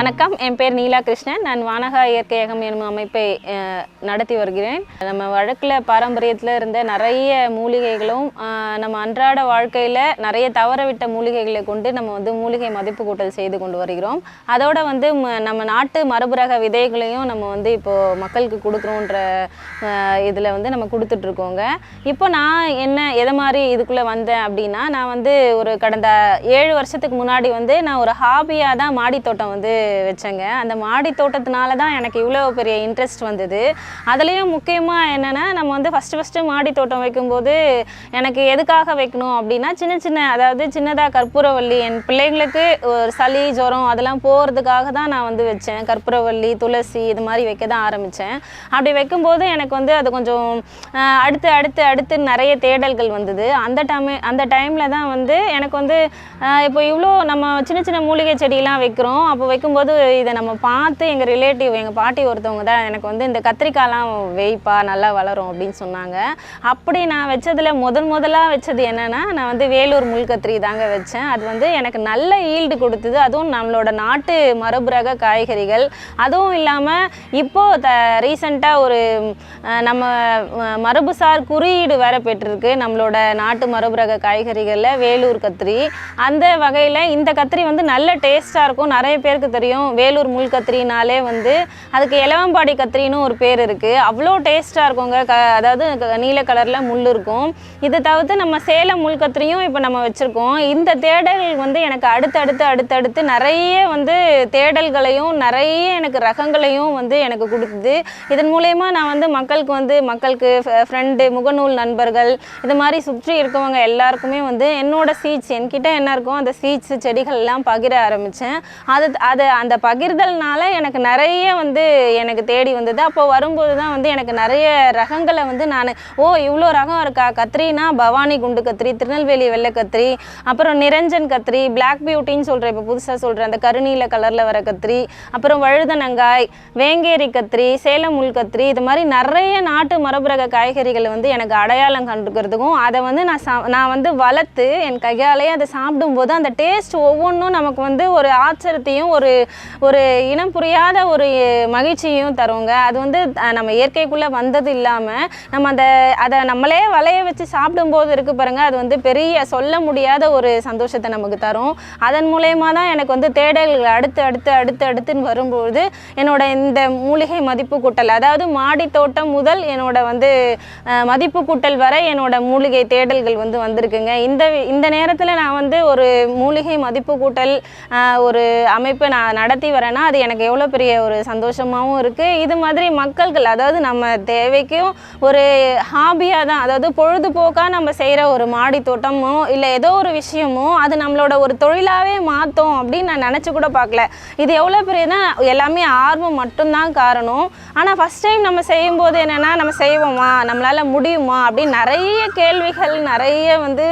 வணக்கம். என் பேர் நீலா கிருஷ்ணன் நான் வானகா இயற்கையகம் எனும் அமைப்பை நடத்தி வருகிறேன். நம்ம வழக்கில் பாரம்பரியத்தில் இருந்த நிறைய மூலிகைகளும் நம்ம அன்றாட வாழ்க்கையில் நிறைய தவறவிட்ட மூலிகைகளை கொண்டு நம்ம வந்து மூலிகை மதிப்பு கூட்டல் செய்து கொண்டு வருகிறோம். அதோடு வந்து ம- நம்ம நாட்டு மரபுரக விதைகளையும் நம்ம வந்து இப்போது மக்களுக்கு கொடுக்குறோன்ற இதில் வந்து நம்ம கொடுத்துட்ருக்கோங்க. இப்போ நான் என்ன எதை மாதிரி இதுக்குள்ளே வந்தேன் அப்படின்னா நான் வந்து ஒரு கடந்த ஏழு வருஷத்துக்கு முன்னாடி வந்து நான் ஒரு ஹாபியாக தான் மாடி தோட்டம் வந்து வச்சேங்க. அந்த மாடி தோட்டத்தினால தான் எனக்கு இவ்வளோ பெரிய இன்ட்ரெஸ்ட் வந்தது. அதுலேயும் முக்கியமாக என்னென்னா நம்ம வந்து ஃபஸ்ட்டு ஃபஸ்ட்டு மாடி தோட்டம் வைக்கும்போது எனக்கு எதுக்காக வைக்கணும் அப்படின்னா சின்ன சின்ன அதாவது சின்னதாக கற்பூரவள்ளி என் பிள்ளைங்களுக்கு ஒரு சளி ஜுரம் அதெல்லாம் போகிறதுக்காக தான் நான் வந்து வச்சேன். கற்பூரவள்ளி துளசி இது மாதிரி வைக்க தான் ஆரம்பித்தேன் அப்படி வைக்கும்போது எனக்கு வந்து அது கொஞ்சம் அடுத்து அடுத்து அடுத்து நிறைய தேடல்கள் வந்தது. அந்த டைம் அந்த டைமில் தான் வந்து எனக்கு வந்து இப்போ இவ்வளோ நம்ம சின்ன சின்ன மூலிகை செடியெல்லாம் வைக்கிறோம். அப்போ வைக்கும்போது இதை நம்ம பார்த்து எங்கள் ரிலேட்டிவ் எங்கள் பாட்டி ஒருத்தவங்க தான் எனக்கு வந்து இந்த கத்திரிக்காய்லாம் வேய்ப்பா நல்லா வளரும் அப்படின்னு சொன்னாங்க. அப்படி நான் வச்சதில் முதல் முதலாக வச்சது என்னென்னா நான் வந்து வேலூர் முள்கத்திரி தாங்க வச்சேன். அது வந்து எனக்கு நல்ல ஈல்டு கொடுத்தது. அதுவும் நம்மளோட நாட்டு மரபு ரக காய்கறிகள். அதுவும் இல்லாமல் இப்போது த ரீசண்டாக ஒரு நம்ம மரபுசார் குறியீடு வேற பெற்றிருக்கு. நம்மளோட நாட்டு மரபு ரக காய்கறிகளில் வேலூர் கத்திரி. அந்த வகையில் இந்த கத்திரி வந்து நல்ல டேஸ்ட்டாக இருக்கும். நிறைய பேருக்கு தெரியும். வேலூர் முள் கத்திரினாலே வந்து அதுக்கு இலவம்பாடி கத்திரின்னு ஒரு பேர் இருக்குது அவ்வளோ டேஸ்ட்டாக இருக்குங்க. க அதாவது க- நீல கலரில் முள் இருக்கும். இதை தவிர்த்து நம்ம சேலம் முள் கத்திரியும் இப்போ நம்ம வச்சுருக்கோம். இந்த தேடல் வந்து எனக்கு அடுத்தடுத்து அடுத்தடுத்து நிறைய வந்து தேடல்களையும் நிறைய எனக்கு ரகங்களையும் வந்து எனக்கு கொடுக்குது இதன் மூலயமா நான் வந்து மக்களுக்கு வந்து மக்களுக்கு ஃப்ரெண்டு முகநூல் நண்பர்கள் இது மாதிரி சுற்றி இருக்கவங்க எல்லாருக்குமே வந்து என்னோட சீட்ஸ் என்கிட்ட என்ன இருக்கோ அந்த சீட்ஸ் செடிகள் எல்லாம் பகிர ஆரம்பித்தேன் அது அது அந்த பகிர்தல்னால எனக்கு நிறைய வந்து எனக்கு தேடி வந்தது. அப்போ வரும்போது தான் வந்து எனக்கு நிறைய ரகங்களை வந்து நான் ஓ இவ்வளோ ரகம் இருக்கா? கத்திரினா பவானி குண்டு கத்திரி திருநெல்வேலி வெள்ளை கத்திரி அப்புறம் நிரஞ்சன் கத்திரி பிளாக் பியூட்டின்னு சொல்கிறேன் இப்போ புதுசாக சொல்கிறேன் அந்த கருநீல கலரில் வர கத்திரி அப்புறம் வழுதனங்காய் வேங்கேரி கத்திரி சேலம் முள் கத்திரி இது மாதிரி நிறைய நாட்டு மரபுரக காய்கறிகளை வந்து எனக்கு அடையாளம் கண்டுக்கிறதுக்கும் அதை வந்து நான் சா நான் வந்து வளர்த்து என் கையாலேயே அதை சாப்பிடும்போது அந்த டேஸ்ட் ஒவ்வொன்றும் நமக்கு வந்து ஒரு ஆச்சரியத்தையும் ஒரு ஒரு இனம் புரியாத ஒரு மகிழ்ச்சியும் தருங்க. அது வந்து நம்ம இயற்கைக்குள்ளே வந்தது இல்லாமல் நம்ம அந்த அதை நம்மளே வளைய வச்சு சாப்பிடும்போது இருக்கு பாருங்கள் அது வந்து பெரிய சொல்ல முடியாத ஒரு சந்தோஷத்தை நமக்கு தரும். அதன் மூலயமா தான் எனக்கு வந்து தேடல்கள் அடுத்து அடுத்து அடுத்து அடுத்துன்னு வரும்போது என்னோட இந்த மூலிகை மதிப்பு கூட்டல் அதாவது மாடி தோட்டம் முதல் என்னோட வந்து மதிப்பு கூட்டல் வரை என்னோட மூலிகை தேடல்கள் வந்து வந்திருக்குங்க. இந்த இந்த நேரத்தில் நான் வந்து ஒரு மூலிகை மதிப்பு கூட்டல் ஒரு அமைப்பை நான் நடத்தி வரேன்னா அது எனக்கு எவ்வளோ பெரிய ஒரு சந்தோஷமாகவும் இருக்குது இது மாதிரி மக்கள்கள் அதாவது நம்ம தேவைக்கும் ஒரு ஹாபியாக தான் அதாவது பொழுதுபோக்காக நம்ம செய்கிற ஒரு மாடி தோட்டமோ இல்லை ஏதோ ஒரு விஷயமோ அது நம்மளோட ஒரு தொழிலாகவே மாற்றும் அப்படின்னு நான் நினச்சி கூட பார்க்கல. இது எவ்வளோ பெரியதான் எல்லாமே ஆர்வம் மட்டும்தான் காரணம். ஆனால் ஃபஸ்ட் டைம் நம்ம செய்யும்போது என்னென்னா நம்ம செய்வோமா? நம்மளால் முடியுமா? அப்படின்னு நிறைய கேள்விகள் நிறைய வந்து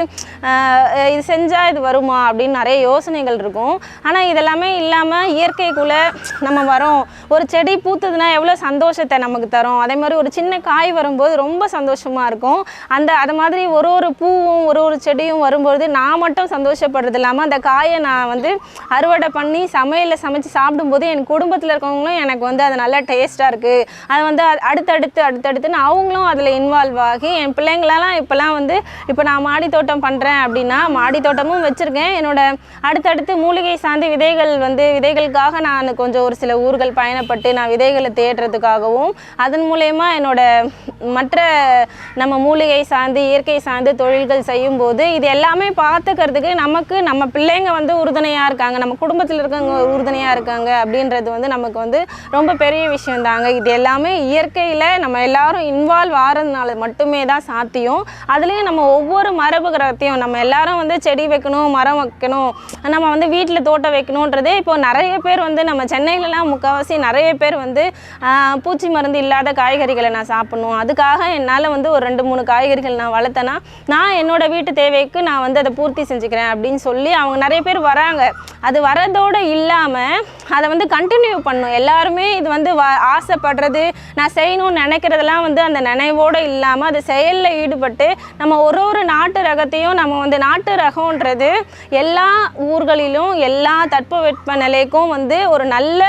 இது செஞ்சால் இது வருமா? அப்படின்னு நிறைய யோசனைகள் இருக்கும். ஆனால் இதெல்லாமே இல்லாமல் இயற்கைக்குள்ளே நம்ம வரோம். ஒரு செடி பூத்ததுன்னா எவ்வளோ சந்தோஷத்தை நமக்கு தரும். அதே மாதிரி ஒரு சின்ன காய் வரும்போது ரொம்ப சந்தோஷமாக இருக்கும். அந்த அது மாதிரி ஒரு ஒரு பூவும் ஒரு ஒரு செடியும் வரும்போது நான் மட்டும் சந்தோஷப்படுறது இல்லாமல் அந்த காயை நான் வந்து அறுவடை பண்ணி சமையலில் சமைச்சு சாப்பிடும்போது என் குடும்பத்தில் இருக்கவங்களும் எனக்கு வந்து அது நல்லா டேஸ்ட்டாக இருக்குது அது வந்து அடுத்தடுத்து அடுத்தடுத்துன்னு அவங்களும் அதில் இன்வால்வ் ஆகி என் பிள்ளைங்களெல்லாம் இப்போலாம் வந்து இப்போ நான் மாடி தோட்டம் பண்ணுறேன் அப்படின்னா மாடி தோட்டமும் வச்சுருக்கேன். என்னோட அடுத்தடுத்து மூலிகை சார்ந்த விதைகள் வந்து விதைகள் விதைகளுக்காக நான் கொஞ்சம் ஒரு சில ஊர்கள் பயணப்பட்டு நான் விதைகளை தேடுறதுக்காகவும் அதன் மூலயமா என்னோட மற்ற நம்ம மூலிகை சார்ந்து இயற்கை சார்ந்து தொழில்கள் செய்யும்போது இது எல்லாமே பார்த்துக்கிறதுக்கு நமக்கு நம்ம பிள்ளைங்க வந்து உறுதுணையாக இருக்காங்க. நம்ம குடும்பத்தில் இருக்கவங்க உறுதுணையாக இருக்காங்க அப்படின்றது வந்து நமக்கு வந்து ரொம்ப பெரிய விஷயம் தாங்க இது எல்லாமே இயற்கையில் நம்ம எல்லாரும் இன்வால்வ் ஆகிறதுனால மட்டுமே தான் சாத்தியம். அதுலேயும் நம்ம ஒவ்வொரு மரபு கிரகத்தையும் நம்ம எல்லாரும் வந்து செடி வைக்கணும் மரம் வைக்கணும் நம்ம வந்து வீட்டில் தோட்டம் வைக்கணுன்றதே இப்போ நிறைய நிறைய பேர் வந்து நம்ம சென்னையிலலாம் முக்கால்வாசி நிறைய பேர் வந்து பூச்சி மருந்து இல்லாத காய்கறிகளை நான் சாப்பிட்ணும். அதுக்காக என்னால் வந்து ஒரு ரெண்டு மூணு காய்கறிகள் நான் வளர்த்தேன்னா நான் என்னோட வீட்டு தேவைக்கு நான் வந்து அதை பூர்த்தி செஞ்சுக்கிறேன் அப்படின்னு சொல்லி அவங்க நிறைய பேர் வராங்க. அது வரதோடு இல்லாமல் அதை வந்து கண்டினியூ பண்ணும் எல்லாருமே இது வந்து வ ஆசைப்படுறது நான் செய்யணும்னு நினைக்கிறதெல்லாம் வந்து அந்த நினைவோடு இல்லாமல் அது செயலில் ஈடுபட்டு நம்ம ஒரு ஒரு நாட்டு ரகத்தையும் நம்ம வந்து நாட்டு ரகம்ன்றது எல்லா ஊர்களிலும் எல்லா தட்பவெட்ப நிலைக்கும் வந்து ஒரு நல்ல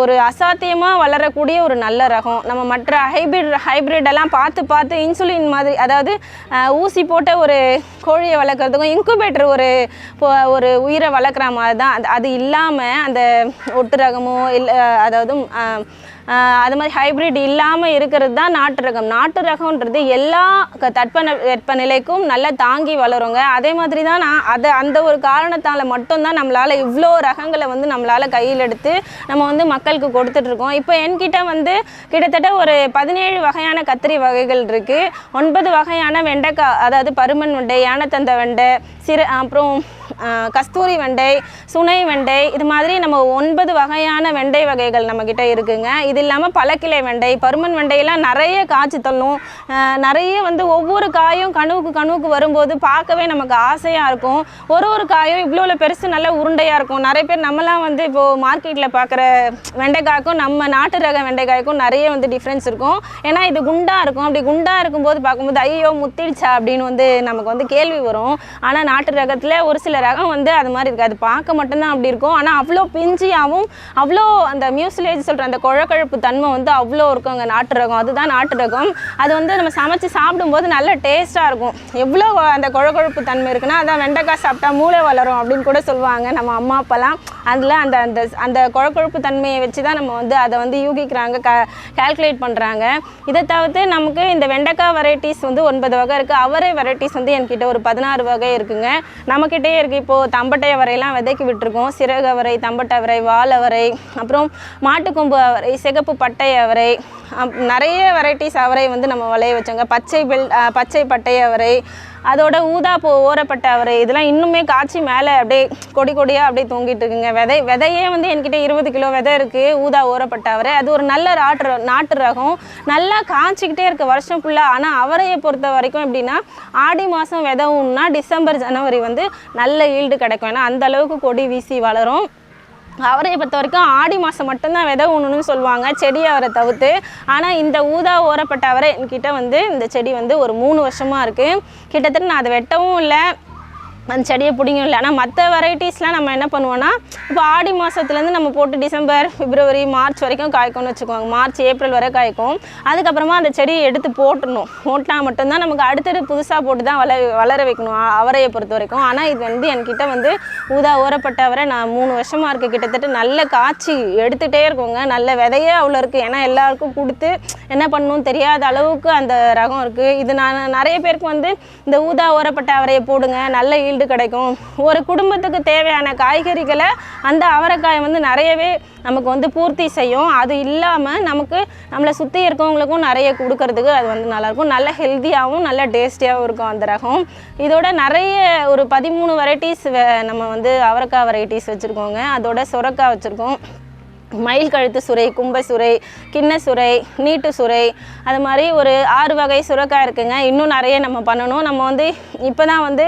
ஒரு அசாத்தியமாக வளரக்கூடிய ஒரு நல்ல ரகம். நம்ம மற்ற ஹைபிரிட் ஹைப்ரிடெல்லாம் பார்த்து பார்த்து இன்சுலின் மாதிரி அதாவது ஊசி போட்ட ஒரு கோழியை வளர்க்குறதுக்கும் இன்குபேட்டர் ஒரு ஒரு உயிரை வளர்க்குற மாதிரி தான். அது அது இல்லாமல் அந்த ஒட்டு ரகமோ இல்லை அதாவது அது மாதிரி ஹைபிரிட் இல்லாமல் இருக்கிறது தான் நாட்டு ரகம் நாட்டு ரகம்ன்றது எல்லா க- வெப்பநிலைக்கும் நல்லா தாங்கி வளருங்க. அதே மாதிரி தான் நான் அதை அந்த ஒரு காரணத்தால் மட்டும்தான் நம்மளால் இவ்வளோ ரகங்களை வந்து நம்மளால் கையில் எடுத்து நம்ம வந்து மக்களுக்கு கொடுத்துட்ருக்கோம். இப்போ என்கிட்ட வந்து கிட்டத்தட்ட ஒரு பதினேழு வகையான கத்திரி வகைகள் இருக்குது ஒன்பது வகையான வெண்டைக்காய் அதாவது பருமன் வெண்டை யானத்தந்த வெண்டை சிறு அப்புறம் கஸ்தூரி வெண்டை சுனை வெண்டை இது மாதிரி நம்ம ஒன்பது வகையான வெண்டை வகைகள் நம்மக்கிட்ட இருக்குங்க. இது இல்லாமல் பழக்கிளை வெண்டை பருமன் வெண்டையெல்லாம் நிறைய காய்ச்சி தள்ளும். நிறைய வந்து ஒவ்வொரு காயும் கனவுக்கு கனவுக்கு வரும்போது பார்க்கவே நமக்கு ஆசையாக இருக்கும். ஒரு ஒரு காயும் இவ்வளோ பெருசு நல்ல உருண்டையாக இருக்கும். நிறைய பேர் நம்மலாம் வந்து இப்போது மார்க்கெட்டில் பார்க்குற வெண்டைக்காய்க்கும் நம்ம நாட்டு ரக வெண்டைக்காய்க்கும் நிறைய வந்து டிஃப்ரென்ஸ் இருக்கும். ஏன்னா இது குண்டாக இருக்கும். அப்படி குண்டாக இருக்கும்போது பார்க்கும்போது ஐயோ முத்திடுச்சா? அப்படின்னு வந்து நமக்கு வந்து கேள்வி வரும். ஆனால் நாட்டு ரகத்தில் ஒரு சில ரகம் வந்து அது மாதிரி இருக்காது பார்க்க மட்டும்தான் அப்படி இருக்கும். ஆனால் அவ்வளோ பிஞ்சியாகவும் அவ்வளோ அந்த மியூசிலேஜ் சொல்கிற அந்த குழக்கழுப்பு தன்மை வந்து அவ்வளோ இருக்குங்க நாட்டு ரகம். அதுதான் நாட்டு ரகம். அது வந்து நம்ம சமைச்சு சாப்பிடும்போது நல்ல டேஸ்ட்டாக இருக்கும். எவ்வளோ அந்த குழக்கொழுப்பு தன்மை இருக்குன்னா அதான் வெண்டைக்காய் சாப்பிட்டா மூளை வளரும் அப்படின்னு கூட சொல்லுவாங்க நம்ம அம்மா அப்பெல்லாம் அதில் அந்த அந்த அந்த குழக்கொழுப்பு தன்மையை வச்சு தான் நம்ம வந்து அதை வந்து யூகிக்கிறாங்க க கால்குலேட் பண்ணுறாங்க இதை தவிர்த்து நமக்கு இந்த வெண்டைக்காய் வெரைட்டிஸ் வந்து ஒன்பது வகை இருக்குது அவரை வெரைட்டிஸ் வந்து என்கிட்ட ஒரு பதினாறு வகை இருக்குங்க. நம்மக்கிட்டே இருக்குது இப்போது தம்பட்டை அவரையெல்லாம் விதைக்கி விட்டுருக்கோம். சிறகு அவரை தம்பட்டை அவரை வால் அவரை அப்புறம் மாட்டுக்கொம்பு அவரை சிகப்பு பட்டை அவரை நிறைய வெரைட்டிஸ் அவரை வந்து நம்ம விளைய வச்சோங்க. பச்சை பெல் பச்சை பட்டை அவரை அதோட ஊதா போ ஓரப்பட்ட அவர் இதெல்லாம் இன்னுமே காய்ச்சி மேலே அப்படியே கொடி கொடியாக அப்படியே தொங்கிட்டு இருக்குங்க. விதை விதையே வந்து என்கிட்ட இருபது கிலோ விதை இருக்குது ஊதா ஓரப்பட்ட அவரை. அது ஒரு நல்ல நாட்டு ர- நாட்டு ரகம். நல்லா காய்ச்சிக்கிட்டே இருக்க வருஷம் ஃபுல்லாக ஆனால் அவரையை பொறுத்த வரைக்கும் எப்படின்னா ஆடி மாதம் விதவும்னா டிசம்பர் ஜனவரி வந்து நல்ல ஈல்டு கிடைக்கும். ஏன்னா அந்த அளவுக்கு கொடி வீசி வளரும். அவரையை பொறுத்த வரைக்கும் ஆடி மாதம் மட்டும்தான் விதை ஊணுன்னு சொல்லுவாங்க செடி அவரை தவிர்த்து. ஆனால் இந்த ஊதா ஓரப்பட்ட அவரை என்கிட்ட வந்து இந்த செடி வந்து ஒரு மூணு வருஷமாக இருக்குது கிட்டத்தட்ட நான் அதை வெட்டவும் இல்லை. அந்த செடியை பிடிக்கும் இல்லை ஆனால் மற்ற வெரைட்டிஸ்லாம் நம்ம என்ன பண்ணுவோன்னா இப்போ ஆடி மாதத்துலேருந்து நம்ம போட்டு டிசம்பர் பிப்ரவரி மார்ச் வரைக்கும் காய்க்கும்னு வச்சுக்கோங்க. மார்ச் ஏப்ரல் வரை காய்க்கும். அதுக்கப்புறமா அந்த செடியை எடுத்து போட்டணும். போட்டால் மட்டும்தான் நமக்கு அடுத்தது புதுசாக போட்டு தான் வளர வளர வைக்கணும் அவரையை பொறுத்த வரைக்கும். ஆனால் இது வந்து என்கிட்ட வந்து ஊதா ஊறப்பட்ட அவரை நான் மூணு வருஷமாக இருக்க. கிட்டத்தட்ட நல்ல காய்ச்சி எடுத்துகிட்டே இருக்கோங்க. நல்ல விதையே அவ்வளோ இருக்குது ஏன்னா எல்லாருக்கும் கொடுத்து என்ன பண்ணணும்னு தெரியாத அளவுக்கு அந்த ரகம் இருக்குது இது நான் நிறைய பேருக்கு வந்து இந்த ஊதா ஊறப்பட்ட அவரையை போடுங்க. நல்ல ஈல்டு கிடைக்கும். ஒரு குடும்பத்துக்கு தேவையான காய்கறிகளை அந்த அவரைக்காய் வந்து நிறையவே நமக்கு வந்து பூர்த்தி செய்யும். அது இல்லாமல் நமக்கு நம்மளை சுற்றி இருக்கவங்களுக்கும் நிறைய கொடுக்கறதுக்கு அது வந்து நல்லாயிருக்கும். நல்ல ஹெல்த்தியாகவும் நல்ல டேஸ்டியாகவும் இருக்கும் அந்த ரகம். இதோட நிறைய ஒரு பதிமூணு வெரைட்டிஸ் நம்ம வந்து அவரைக்காய் வெரைட்டிஸ் வச்சுருக்கோங்க. அதோட சுரக்காய் வச்சுருக்கோம். மயில் கழுத்து சுரை கும்ப சுரை கிண்ண சுரை நீட்டு சுரை அது மாதிரி ஒரு ஆறு வகை சுரக்காய் இருக்குங்க. இன்னும் நிறைய நம்ம பண்ணணும். நம்ம வந்து இப்போ தான் வந்து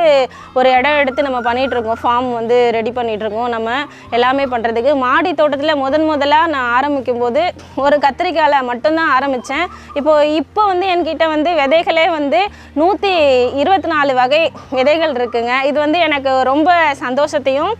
ஒரு இடம் எடுத்து நம்ம பண்ணிகிட்டு இருக்கோம். ஃபார்ம் வந்து ரெடி பண்ணிகிட்ருக்கோம் நம்ம எல்லாமே பண்ணுறதுக்கு மாடி தோட்டத்தில் முதன் முதலாக நான் ஆரம்பிக்கும் போது ஒரு கத்திரிக்காயில் மட்டும்தான் ஆரம்பித்தேன் இப்போது இப்போ வந்து என்கிட்ட வந்து விதைகளே வந்து நூற்றி இருபத்தி நாலு வகை விதைகள் இருக்குங்க. இது வந்து எனக்கு ரொம்ப சந்தோஷத்தையும்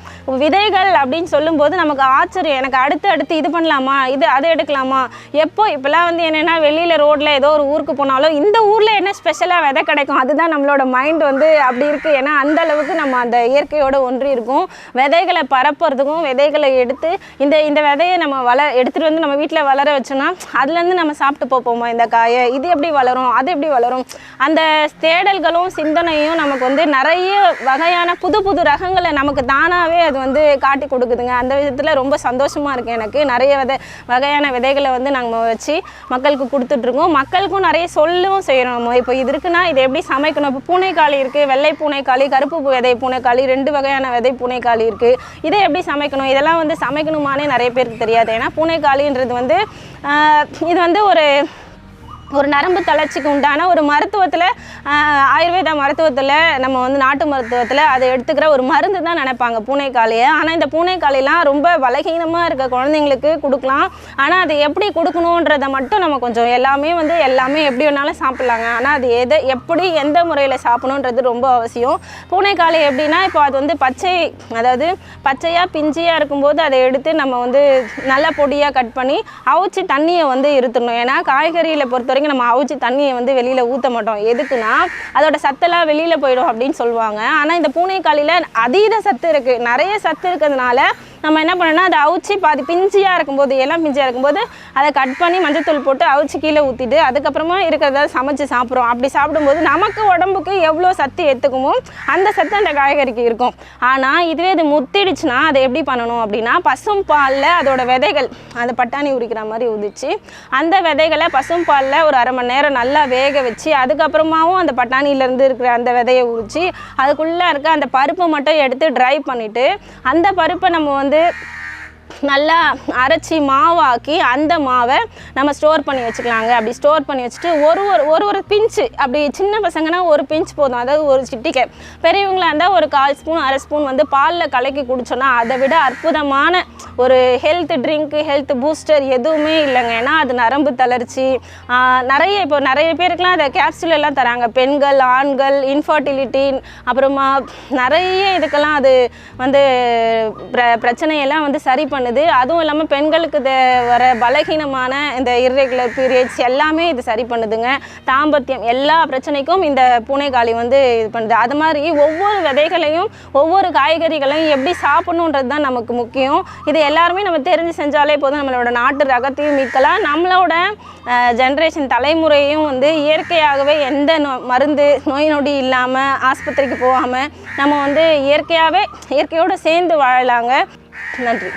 விதைகள் அப்படின்னு சொல்லும்போது நமக்கு ஆச்சரியம். எனக்கு அடுத்து அடுத்து இது பண்ணலாமா? இது அதை எடுக்கலாமா? எப்போ இப்போலாம் வந்து என்னென்னா வெளியில் ரோட்டில் ஏதோ ஒரு ஊருக்கு போனாலும் இந்த ஊரில் என்ன ஸ்பெஷலாக விதை கிடைக்கும்? அதுதான் நம்மளோட மைண்ட் வந்து அப்படி இருக்குது ஏன்னா அந்த அளவுக்கு நம்ம அந்த இயற்கையோட ஒன்றி இருக்கும். விதைகளை பரப்புறதுக்கும் விதைகளை எடுத்து இந்த இந்த விதையை நம்ம வள எடுத்துகிட்டு வந்து நம்ம வீட்டில் வளர வச்சோன்னா அதுலேருந்து நம்ம சாப்பிட்டு போப்போமா இந்த காயை? இது எப்படி வளரும்? அது எப்படி வளரும்? அந்த தேடல்களும் சிந்தனையும் நமக்கு வந்து நிறைய வகையான புது புது ரகங்களை நமக்கு தானாகவே அது வந்து காட்டி கொடுக்குதுங்க. அந்த விதத்தில் ரொம்ப சந்தோஷமாக இருக்குது எனக்கு. நிறைய விதை வகையான விதைகளை வந்து நாங்கள் வச்சு மக்களுக்கு கொடுத்துட்ருக்கோம். மக்களுக்கும் நிறைய சொல்லவும் செய்கிறோம் இப்போ இது இருக்குன்னா இது எப்படி சமைக்கணும்? இப்போ பூனைக்காளி இருக்குது வெள்ளை பூனைக்காளி கருப்பு விதை பூனைக்காளி ரெண்டு வகையான விதை பூனைக்காளி இருக்குது இதை எப்படி சமைக்கணும்? இதெல்லாம் வந்து சமைக்கணுமானே நிறைய பேருக்கு தெரியாது. ஏன்னா பூனைக்காளின்றது வந்து இது வந்து ஒரு ஒரு நரம்பு தளர்ச்சிக்கு உண்டான ஒரு மருத்துவத்தில் ஆயுர்வேத மருத்துவத்தில் நம்ம வந்து நாட்டு மருத்துவத்தில் அதை எடுத்துக்கிற ஒரு மருந்து தான் நினைப்பாங்க பூனைக்காளியை ஆனால் இந்த பூனைக்காளிலாம் ரொம்ப பலகீனமாக இருக்க குழந்தைங்களுக்கு கொடுக்கலாம். ஆனால் அது எப்படி கொடுக்கணுன்றதை மட்டும் நம்ம கொஞ்சம் எல்லாமே வந்து எல்லாமே எப்படி வேணாலும் சாப்பிட்லாங்க. ஆனால் அது எதை எப்படி எந்த முறையில் சாப்பிடணுன்றது ரொம்ப அவசியம். பூனைக்காளி எப்படின்னா இப்போ அது வந்து பச்சை அதாவது பச்சையாக பிஞ்சியாக இருக்கும்போது அதை எடுத்து நம்ம வந்து நல்ல பொடியாக கட் பண்ணி அவிச்சு தண்ணியை வந்து இருத்தணும். ஏன்னா காய்கறியில் பொறுத்த வரைக்கும் நம்ம அவிச்சு தண்ணியை வந்து வெளியில் ஊற்ற மாட்டோம். எதுக்குன்னா அதோட சத்தெல்லாம் வெளியில் போயிடும் அப்படின்னு சொல்லுவாங்க. ஆனால் இந்த பூனைக்காளியில் அதீத சத்து இருக்குது நிறைய சத்து இருக்கிறதுனால நம்ம என்ன பண்ணோம்னா அதை அவிச்சு பாதி பிஞ்சியாக இருக்கும்போது எல்லாம் பிஞ்சியாக இருக்கும்போது அதை கட் பண்ணி மஞ்சத்தூள் போட்டு அவிச்சு கீழே ஊற்றிட்டு அதுக்கப்புறமா இருக்கிறத சமைச்சு சாப்பிட்றோம். அப்படி சாப்பிடும்போது நமக்கு உடம்புக்கு எவ்வளோ சத்து எடுத்துக்குமோ அந்த சத்து அந்த காய்கறிக்கு இருக்கும். ஆனால் இதுவே இது முத்திடுச்சுன்னா அதை எப்படி பண்ணணும் அப்படின்னா பசும் பாலில் அதோட விதைகள் அந்த பட்டாணி உரிக்கிற மாதிரி உதிச்சு அந்த விதைகளை பசும் பாலில் ஒரு அரை மணி நேரம் நல்லா வேக வச்சு அதுக்கப்புறமாவும் அந்த பட்டாணியிலேருந்து இருக்கிற அந்த விதையை உரிச்சு அதுக்குள்ளே இருக்க அந்த பருப்பை மட்டும் எடுத்து ட்ரை பண்ணிவிட்டு அந்த பருப்பை நம்ம வந்து it. நல்லா அரைச்சி மாவாக்கி அந்த மாவை நம்ம ஸ்டோர் பண்ணி வச்சுக்கலாங்க. அப்படி ஸ்டோர் பண்ணி வச்சுட்டு ஒரு ஒரு ஒரு ஒரு பிஞ்சு அப்படி சின்ன பசங்கன்னா ஒரு பிஞ்ச் போதும். அதாவது ஒரு சிட்டிக்கை. பெரியவங்களாக இருந்தால் ஒரு கால் ஸ்பூன் அரை ஸ்பூன் வந்து பாலில் கலக்கி குடிச்சோன்னா அதை விட அற்புதமான ஒரு ஹெல்த் ட்ரிங்க்கு ஹெல்த் பூஸ்டர் எதுவுமே இல்லைங்க. ஏன்னா அது நரம்பு தளர்ச்சி. நிறைய இப்போ நிறைய பேருக்குலாம் அதை கேப்சூல் எல்லாம் தராங்க. பெண்கள் ஆண்கள் இன்ஃபர்டிலிட்டி அப்புறமா நிறைய இதுக்கெல்லாம் அது வந்து பிர பிரச்சனையெல்லாம் வந்து சரி பண்ணுது அதுவும் இல்லாமல் பெண்களுக்கு இது வர பலகீனமான இந்த இர்ரெகுலர் பீரியட்ஸ் எல்லாமே இது சரி பண்ணுதுங்க. தாம்பத்தியம் எல்லா பிரச்சனைக்கும் இந்த பூனைக்காளி வந்து இது பண்ணுது. அது மாதிரி ஒவ்வொரு விதைகளையும் ஒவ்வொரு காய்கறிகளையும் எப்படி சாப்பிடணுன்றது தான் நமக்கு முக்கியம். இது எல்லாருமே நம்ம தெரிஞ்சு செஞ்சாலே போதும். நம்மளோட நாட்டு ரகத்தையும் மீட்கலாம். நம்மளோட ஜென்ரேஷன் தலைமுறையும் வந்து இயற்கையாகவே எந்த நோ மருந்து நோய் நொடி இல்லாமல் ஆஸ்பத்திரிக்கு போகாமல் நம்ம வந்து இயற்கையாகவே இயற்கையோடு சேர்ந்து வாழலாங்க. நன்றி